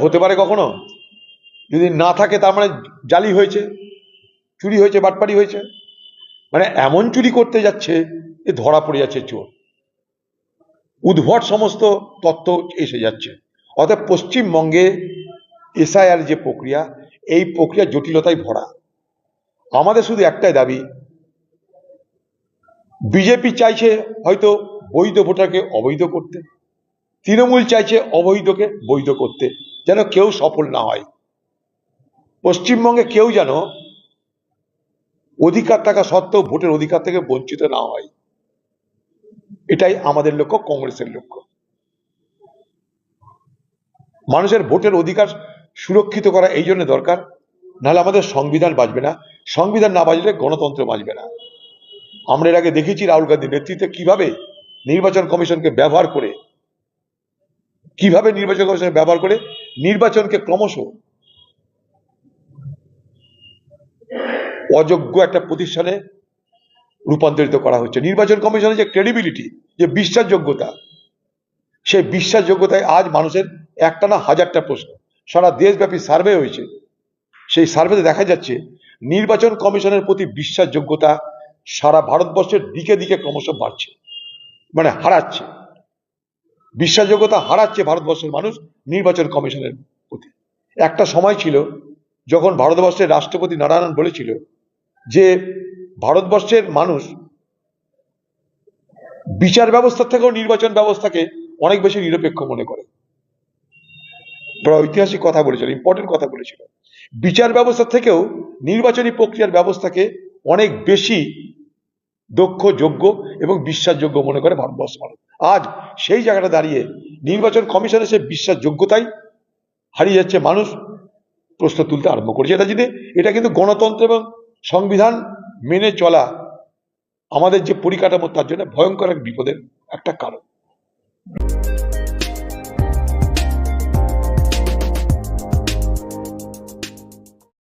হতে পারে কখনো? যদি না থাকে, তার মানে জালি হয়েছে, চুরি হয়েছে, বাটপারি হয়েছে। মানে এমন চুরি করতে যাচ্ছে যে ধরা পড়ে যাচ্ছে চোর। উদ্ভট সমস্ত তত্ত্ব এসে যাচ্ছে। অর্থাৎ পশ্চিমবঙ্গে এসআইআর যে প্রক্রিয়া, এই প্রক্রিয়া জটিলতায় ভরা। আমাদের শুধু একটাই দাবি, বিজেপি চাইছে হয়তো বৈধ ভোটারকে অবৈধ করতে। তৃণমূল চাইছে অবৈধকে বৈধ করতে, যেন কেউ সফল না হয়। পশ্চিমবঙ্গে কেউ যেন অধিকার থাকা সত্ত্বেও ভোটের অধিকার থেকে বঞ্চিত না হয়। এটাই আমাদের লক্ষ্য, কংগ্রেসের লক্ষ্য। মানুষের ভোটের অধিকার সুরক্ষিত করা এই জন্য দরকার, নাহলে আমাদের সংবিধান বাঁচবে না। সংবিধান না বাঁচলে গণতন্ত্র বাঁচবে না। আমরা এর আগে দেখেছি রাহুল গান্ধীর নেতৃত্বে কীভাবে নির্বাচন কমিশনকে ব্যবহার করে কীভাবে নির্বাচন কমিশন ব্যবহার করে? নির্বাচনকে ক্রমশ অযোগ্য একটা প্রতিষ্ঠানে রূপান্তরিত করা হচ্ছে। নির্বাচন কমিশনের যে ক্রেডিবিলিটি যে বিশ্বাসযোগ্যতা, সেই বিশ্বাসযোগ্যতায় আজ মানুষের একটা না হাজারটা প্রশ্ন। সারা দেশব্যাপী সার্ভে হয়েছে। সেই সার্ভেতে দেখা যাচ্ছে, নির্বাচন কমিশনের প্রতি বিশ্বাসযোগ্যতা সারা ভারতবর্ষের দিকে দিকে ক্রমশ বাড়ছে। মানে হারাচ্ছে। বিশ্বাসযোগ্যতা হারাচ্ছে ভারতবর্ষের মানুষ নির্বাচন কমিশনের প্রতি। একটা সময় ছিল যখন ভারতবর্ষের রাষ্ট্রপতি নারায়ণন বলেছিল যে, ভারতবর্ষের মানুষ বিচার ব্যবস্থার থেকেও নির্বাচন ব্যবস্থাকে অনেক বেশি নিরপেক্ষ মনে করে। ঐতিহাসিক কথা বলেছিল ইম্পর্টেন্ট কথা বলেছিল। বিচার ব্যবস্থা থেকেও নির্বাচনী প্রক্রিয়ার ব্যবস্থাকে অনেক বেশি দক্ষ, যোগ্য এবং বিশ্বাসযোগ্য মনে করে ভারতবর্ষ মানুষ। আজ সেই জায়গাটা দাঁড়িয়ে নির্বাচন কমিশনের সে বিশ্বাসযোগ্যতাই হারিয়ে যাচ্ছে মানুষ প্রশ্ন তুলতে আরম্ভ করেছে। এটা যদি এটা কিন্তু গণতন্ত্র এবং সংবিধান মেনে চলা আমাদের যে পরিকাঠামো, তার জন্য ভয়ঙ্কর এক বিপদের একটা কারণ।